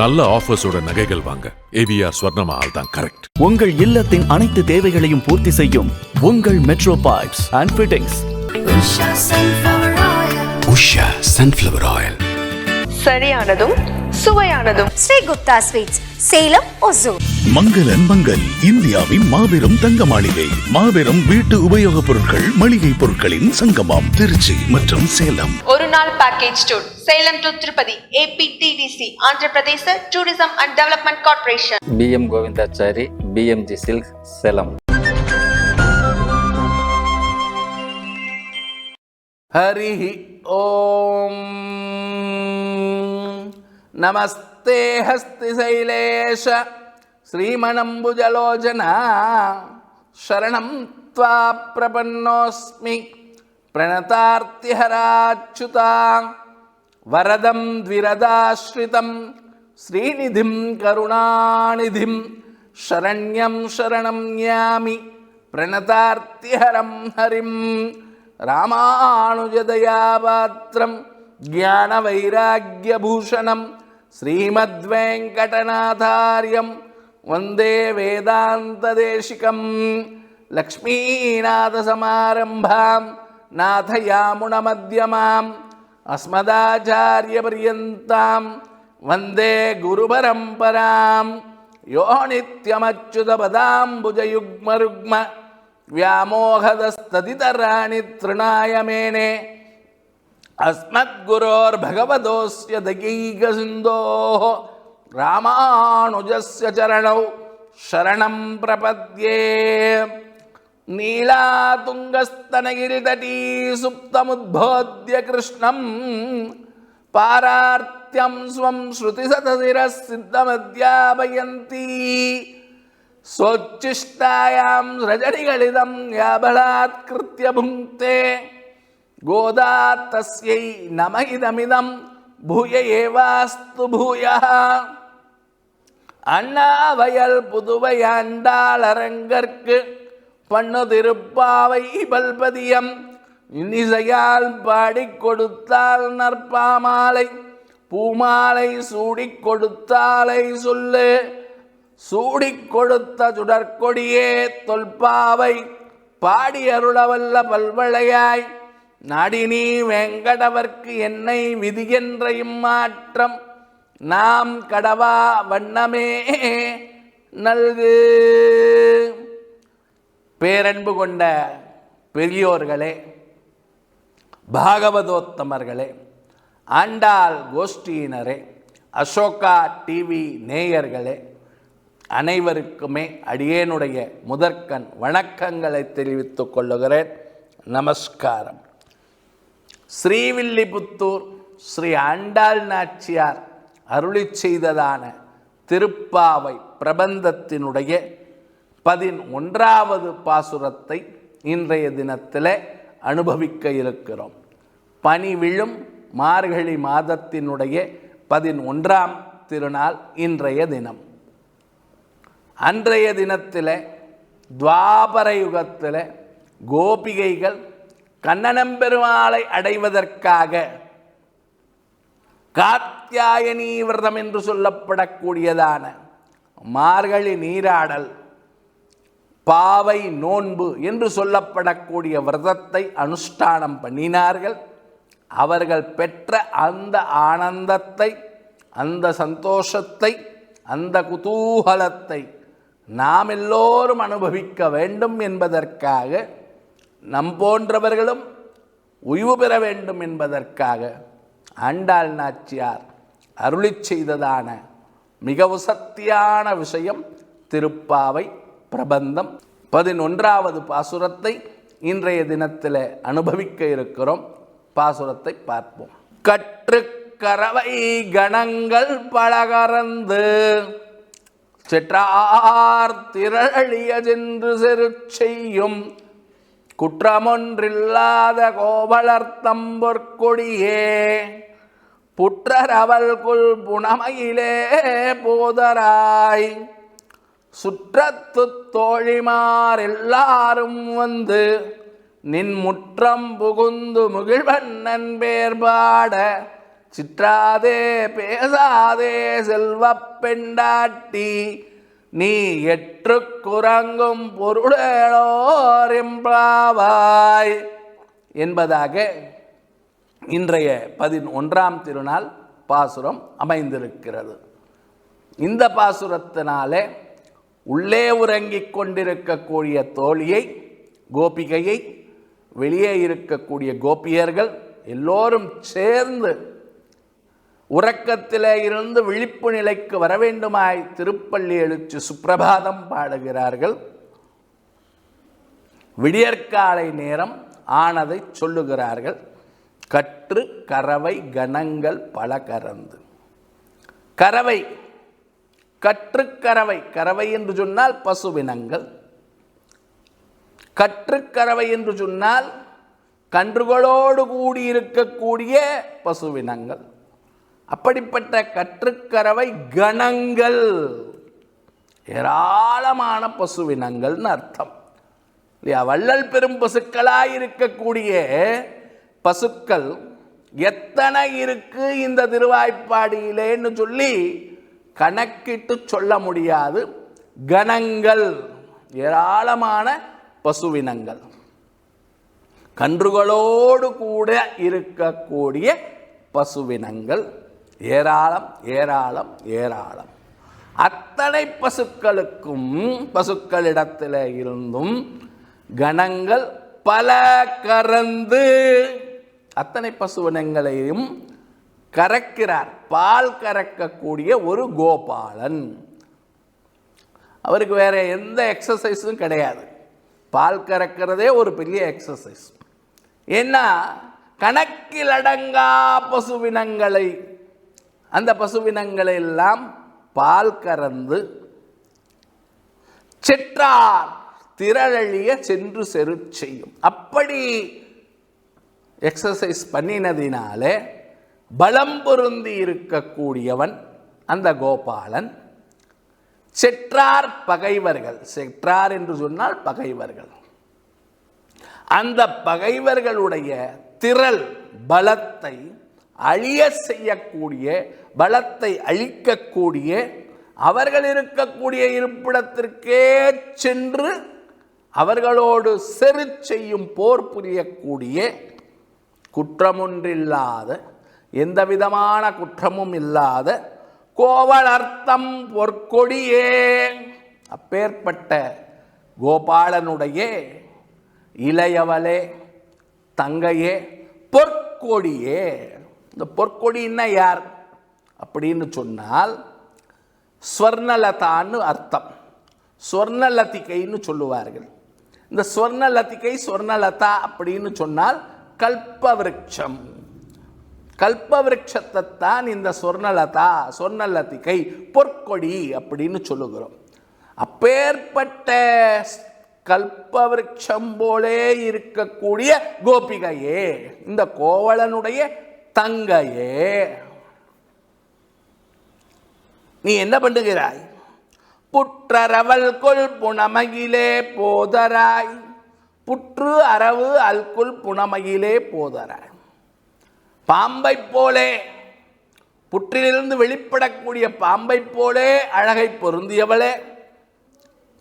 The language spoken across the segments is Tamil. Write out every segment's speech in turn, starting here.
நல்ல ஆஃபர்ஸோட நகைகள் வாங்க. ஏவிஆர் ஸ்வர்ணமஹால் தான் கரெக்ட் உங்கள் இல்லத்தின் அனைத்து தேவைகளையும் பூர்த்தி செய்யும் உங்கள் Metro pipes and fittings. Usha sunflower oil சரியானதும் சுவையானதும். ஸ்ரீ குப்தா ஸ்வீட்ஸ் சேலம் ஒசூர். மங்களன் மங்கள் இந்தியாவின் மாபெரும் தங்க மாளிகை மாபெரும் வீட்டு உபயோகப் பொருட்கள் மளிகை பொருட்களின் சங்கமம் திருச்சி மற்றும் Salem. Lunal Package Tour, Salem to Tirupati, APTDC, Andhra Pradesh Tourism and Development Corporation. BM Govindachari, BMG Silk, Salem. Hari ఓం నమస్తే హస్తి శైలేష శ్రీమణంబుజలోచన శరణం త్వా ప్రపన్నోస్మి ప్రణతార్తిహరాచ్యుత వరదం ద్విరదాశ్రితం శ్రీనిధిం కరుణానిధిం శరణ్యం శరణం యామి ప్రణతార్తిహరం హరిం రామానుజదయాపాత్రం జ్ఞానవైరాగ్యభూషణం శ్రీమద్వేంకటనాథార్యం వందే వేదాంతదేశికం లక్ష్మీనాథసమారంభాం నాథయాముణమధ్యమాం అస్మదాచార్యపర్యంతం వందే గురుపరంపరాం యో నిత్యమచ్యుతపదాంబుజయుగ్మరుగ్మ వ్యామోహదస్తదితరాణి తృణాయమేనే అస్మద్గురోర్భగవదోస్య దయైకసిందో రామానుజస్య చరణౌ శరణం ప్రపద్యే प्रपद्ये नीलातुङ्गस्तनगिरितटी सुप्तमुद्बोध्य कृष्णं पारार्त्यं स्वं श्रुतिसतशिरः सिद्धमध्यापयन्ती स्वोच्छिष्टायां रजनिगलितं या बलात्कृत्य भुङ्क्ते गोदा तस्यै नम इदमिदं भूय एवास्तु भूयः அண்ணாவயல் புதுவையாண்டாளரங்கற்கு பண்ணு திருப்பாவை பல்பதியம். இனிசையால் பாடி கொடுத்தால் நற்பாமாலை பூமாலை சூடி கொடுத்தாலை சொல்லு. சூடி கொடுத்த சுடற்கொடியே தொல்பாவை பாடி அருளவல்ல பல்வளையாய். நாடினி வெங்கடவர்க்கு என்னை விதியென்ற இம்மாற்றம் நாம் கடவா வண்ணமே நல்கு. பேரன்பு கொண்ட பெரியோர்களே பாகவதோத்தமர்களே ஆண்டாள் கோஷ்டியினரே அசோகா டிவி நேயர்களே அனைவருக்குமே அடியேனுடைய முதற்கண் வணக்கங்களை தெரிவித்துக் கொள்ளுகிறேன். நமஸ்காரம். ஸ்ரீவில்லிபுத்தூர் ஸ்ரீ ஆண்டாள் நாச்சியார் அருளி செய்ததான திருப்பாவை பிரபந்தத்தினுடைய பதினொன்றாவது பாசுரத்தை இன்றைய தினத்தில் அனுபவிக்க இருக்கிறோம். பனி விழும் மார்கழி மாதத்தினுடைய பதினொன்றாம் திருநாள் இன்றைய தினம். அன்றைய தினத்தில் துவாபர யுகத்தில் கோபிகைகள் கண்ணனம்பெருமாளை அடைவதற்காக காத்தியாயனி விரதம் என்று சொல்லப்படக்கூடியதான மார்கழி நீராடல் பாவை நோன்பு என்று சொல்லப்படக்கூடிய விரதத்தை அனுஷ்டானம் பண்ணினார்கள். அவர்கள் பெற்ற அந்த ஆனந்தத்தை அந்த சந்தோஷத்தை அந்த குதூகலத்தை நாம் எல்லோரும் அனுபவிக்க வேண்டும் என்பதற்காக நம் போன்றவர்களும் உய்வு பெற வேண்டும் என்பதற்காக ஆண்டாள் நாச்சியார் அருளி செய்ததான மிக உசத்தியான விஷயம் திருப்பாவை பிரபந்தம். பதினொன்றாவது பாசுரத்தை இன்றைய தினத்தில் அனுபவிக்க இருக்கிறோம். பாசுரத்தை பார்ப்போம். கற்று கரவை கணங்கள் பழகறந்து செற்றார் திரளிய சென்று செரு செய்யும் குற்றமொன்றில்லாத கோவலர்த்தம்பொற்கொடியே புற்றரவல் குல் புனமையிலே போதராய். சுற்றத்து தோழிமார் எல்லாரும் வந்து நின் முற்றம் புகுந்து முகிழ்வண்ணன் பேர் பாட சிற்றாதே பேசாதே செல்வப் பெண்டாட்டி நீ எற்று குரங்கும் பொருளோர் என்பதாக இன்றைய பதினொன்றாம் திருநாள் பாசுரம் அமைந்திருக்கிறது. இந்த பாசுரத்தினாலே உள்ளே உறங்கிக் கொண்டிருக்கக்கூடிய தோழியை கோபிகையை வெளியே இருக்கக்கூடிய கோபியர்கள் எல்லோரும் சேர்ந்து உறக்கத்திலே இருந்து விழிப்பு நிலைக்கு வர வேண்டுமாய் திருப்பள்ளி எழுச்சி சுப்பிரபாதம் பாடுகிறார்கள். விடியற்காலை நேரம் ஆனதை சொல்லுகிறார்கள். கற்று கறவை கணங்கள் பல கறந்து. கறவை கற்றுக்கறவை கறவை என்று சொன்னால் பசுவினங்கள். கற்றுக்கறவை என்று சொன்னால் கன்றுகளோடு கூடியிருக்கக்கூடிய பசுவினங்கள். அப்படிப்பட்ட கற்றுக்கறவை கணங்கள். ஏராளமான பசுவினங்கள்னு அர்த்தம். இல்லையா? வள்ளல் பெரும் பசுக்களாக இருக்கக்கூடிய பசுக்கள் எத்தனை இருக்கு இந்த திருவாய்ப்பாடியிலேன்னு சொல்லி கணக்கிட்டு சொல்ல முடியாது. கணங்கள் ஏராளமான பசுவினங்கள். கன்றுகளோடு கூட இருக்கக்கூடிய பசுவினங்கள். ஏராளம் ஏராளம் ஏராளம். அத்தனை பசுக்களுக்கும் பசுக்களிடத்தில் இருந்தும் கணங்கள் பல கறந்து அத்தனை பசுவினங்களையும் கறக்கிறார். பால் கறக்கக்கூடிய ஒரு கோபாலன். அவருக்கு வேறு எந்த எக்ஸசைஸும் கிடையாது. பால் கறக்கிறதே ஒரு பெரிய எக்ஸசைஸ் ஏன்னா கணக்கில் அடங்கா பசுவினங்களை அந்த பசுவினங்களை எல்லாம் பால் கறந்து செற்றார் திரளழிய சென்று செரு செய்யும். அப்படி எக்ஸசைஸ் பண்ணினதினாலே பலம் பொருந்தி இருக்கக்கூடியவன் அந்த கோபாலன். செற்றார் பகைவர்கள். செற்றார் என்று சொன்னால் பகைவர்கள். அந்த பகைவர்களுடைய திரள் பலத்தை அழிய செய்யக்கூடிய பலத்தை அழிக்கக்கூடிய அவர்கள் இருக்கக்கூடிய இருப்பிடத்திற்கே சென்று அவர்களோடு செரு செய்யும் போர் புரியக்கூடிய குற்றமொன்றில்லாத எந்த விதமான குற்றமும் இல்லாத கோவலர்த்தம் பொற்கொடியே. அப்பேற்பட்ட கோபாலனுடைய இளையவளே தங்கையே பொற்கொடியே. இந்த பொற்கொடின்னா யார்? அப்படின்னு சொன்னால் ஸ்வர்ணலதான்னு அர்த்தம். ஸ்வர்ணலத்திகைன்னு சொல்லுவார்கள். இந்த ஸ்வர்ணலத்திகை ஸ்வர்ணலதா அப்படின்னு சொன்னால் கல்பவிருட்சம் கல்பவிருட்சத்தை இந்த சொர்ணலதா சொர்ணலதிகை பொற்கொடி அப்படின்னு சொல்லுகிறோம். அப்பேற்பட்ட கல்பவிருட்சம் போலே இருக்கக்கூடிய கோபிகையே இந்த கோவலனுடைய தங்கையே. நீ என்ன பண்ணுகிறாய்? புற்றரவல் கொல் புனமகிலே போதராய். புற்று அரவு அல்குல் புனமகிலே போதராய். பாம்பை போலே புற்றிலிருந்து வெளிப்படக்கூடிய பாம்பை போலே அழகை பொருந்தியவளே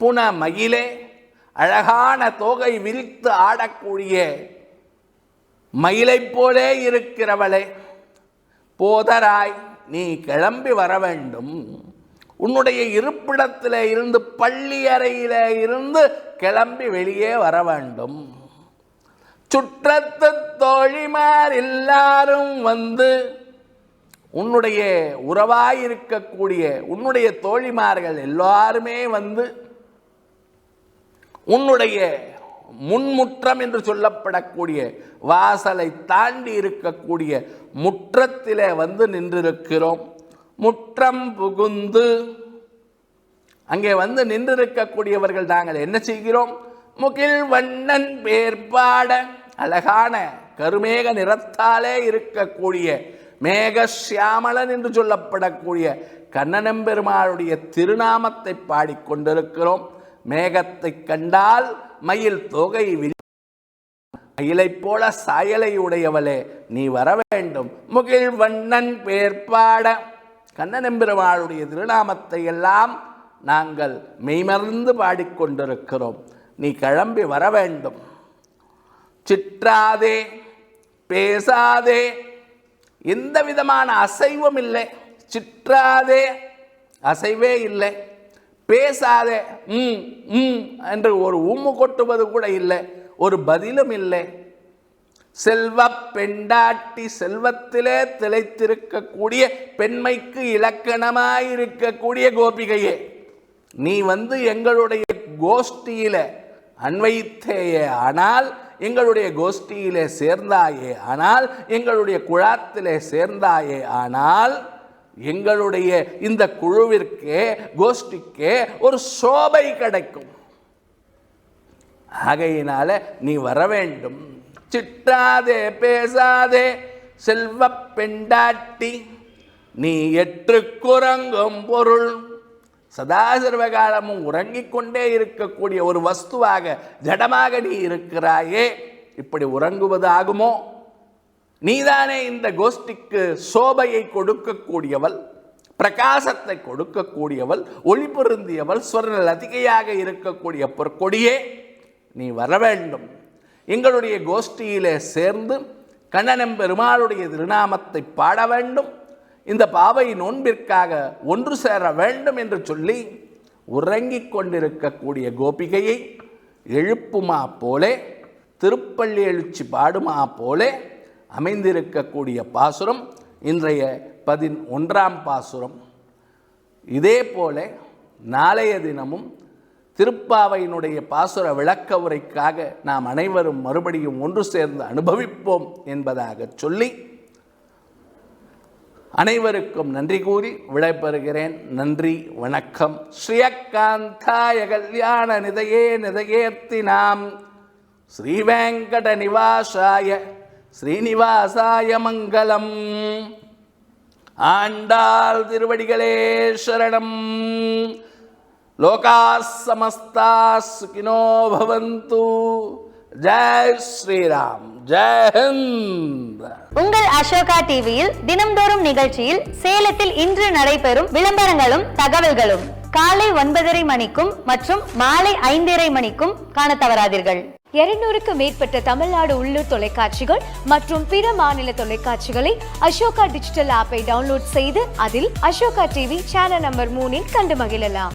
புன மயிலே அழகான தோகை விரித்து ஆடக்கூடிய மயிலைப் போலே இருக்கிறவளே போதராய் நீ கிளம்பி வர வேண்டும். உன்னுடைய இருப்பிடத்தில் இருந்து பள்ளி அறையிலே இருந்து கிளம்பி வெளியே வர வேண்டும். சுற்றத்து தோழிமார் எல்லாரும் வந்து உன்னுடைய உறவாயிருக்கக்கூடிய உன்னுடைய தோழிமார்கள் எல்லாருமே வந்து உன்னுடைய முன்முற்றம் என்று சொல்லப்படக்கூடிய வாசலை தாண்டி இருக்கக்கூடிய முற்றத்திலே வந்து நின்றிருக்கிறோம். முற்றம் புகுந்து அங்கே வந்து நின்றிருக்கக்கூடியவர்கள் நாங்கள் என்ன செய்கிறோம்? முகில் வண்ணன் பேர்பாட அழகான கருமேக நிறத்தாலே இருக்கக்கூடிய மேகசியாமலன் என்று சொல்லப்படக்கூடிய கண்ணனம்பெருமாளுடைய திருநாமத்தை பாடிக்கொண்டிருக்கிறோம். மேகத்தை கண்டால் மயில் தொகை விரி மயிலைப் போல சாயலை உடையவளே நீ வர வேண்டும். முகில் வண்ணன் பேர்பாட கண்ணனம்பெருமாளுடைய திருநாமத்தை எல்லாம் நாங்கள் மெய்மறந்து பாடிக்கொண்டிருக்கிறோம். நீ கிளம்பி வர வேண்டும். சிற்றாதே பேசாதே. எந்த விதமான அசைவும் இல்லை. சிற்றாதே அசைவே இல்லை. பேசாதே ம் ம் என்று ஒரு உம்மு கொட்டுவது கூட இல்லை. ஒரு பதிலும் இல்லை. செல்வ பெண்டாட்டி செல்வத்திலே திளைத்திருக்கக்கூடிய பெண்மைக்கு இலக்கணமாயிருக்கக்கூடிய கோபிகையே நீ வந்து எங்களுடைய கோஷ்டியில் அன்வைத்தேயே ஆனால் எங்களுடைய கோஷ்டியிலே சேர்ந்தாயே ஆனால் எங்களுடைய குழாத்திலே சேர்ந்தாயே ஆனால் எங்களுடைய இந்த குழுவிற்கே கோஷ்டிக்கே ஒரு சோபை கிடைக்கும். ஆகையினால நீ வர வேண்டும். சிட்டாதே பேசாதே செல்வ பெண்டாட்டி நீ எற்று குரங்கும் பொருள். சதா சர்வகாலமும் உறங்கிக்கொண்டே இருக்கக்கூடிய ஒரு வஸ்துவாக ஜடமாக நீ இருக்கிறாயே இப்படி உறங்குவது ஆகுமோ நீதானே இந்த கோஷ்டிக்கு சோபையை கொடுக்கக்கூடியவள் பிரகாசத்தை கொடுக்கக்கூடியவள் ஒளி பொருந்தியவள் ஸ்வர்ண லதிகையாக இருக்கக்கூடிய பொற்கொடியே நீ வர வேண்டும். எங்களுடைய கோஷ்டியிலே சேர்ந்து கண்ணனம் பெருமாளுடைய திருநாமத்தை பாட வேண்டும். இந்த பாவை நோன்பிற்காக ஒன்று சேர வேண்டும் என்று சொல்லி உறங்கிக் கொண்டிருக்கக்கூடிய கோபிகையை எழுப்புமா போலே திருப்பள்ளி எழுச்சி பாடுமா போலே அமைந்திருக்கக்கூடிய பாசுரம் இன்றைய பதின் ஒன்றாம் பாசுரம். இதே போல நாளைய தினமும் திருப்பாவையினுடைய பாசுர விளக்க உரைக்காக நாம் அனைவரும் மறுபடியும் ஒன்று சேர்ந்து அனுபவிப்போம் என்பதாக சொல்லி அனைவருக்கும் நன்றி கூறி விடைபெறுகிறேன். நன்றி வணக்கம். ஸ்ரீயக்காந்தாய கல்யாண நிதையே நிதையேத்தி நாம். ஸ்ரீவேங்கட நிவாசாய ஸ்ரீனிவாசாய மங்களம். ஆண்டாள் திருவடிகளே சரணம். லோகா சமஸ்தா சுகினோ பவந்து. ஜெய் ஸ்ரீராம். ஜெய் ஹிந்த். உங்கள் அசோகா டிவியில் தினம்தோறும் நிகழ்ச்சியில் சேலத்தில் இன்று நடைபெறும் விளம்பரங்களும் தகவல்களும். காலை ஒன்பதரை மணிக்கும் மற்றும் மாலை ஐந்தரை மணிக்கும் காண தவறாதீர்கள். இருநூறுக்கு மேற்பட்ட தமிழ்நாடு உள்ளூர் தொலைக்காட்சிகள் மற்றும் பிற மாநில தொலைக்காட்சிகளை அசோகா டிஜிட்டல் ஆப்பை டவுன்லோட் செய்து அதில் அசோகா டிவி சேனல் நம்பர் மூணில் கண்டு மகிழலாம்.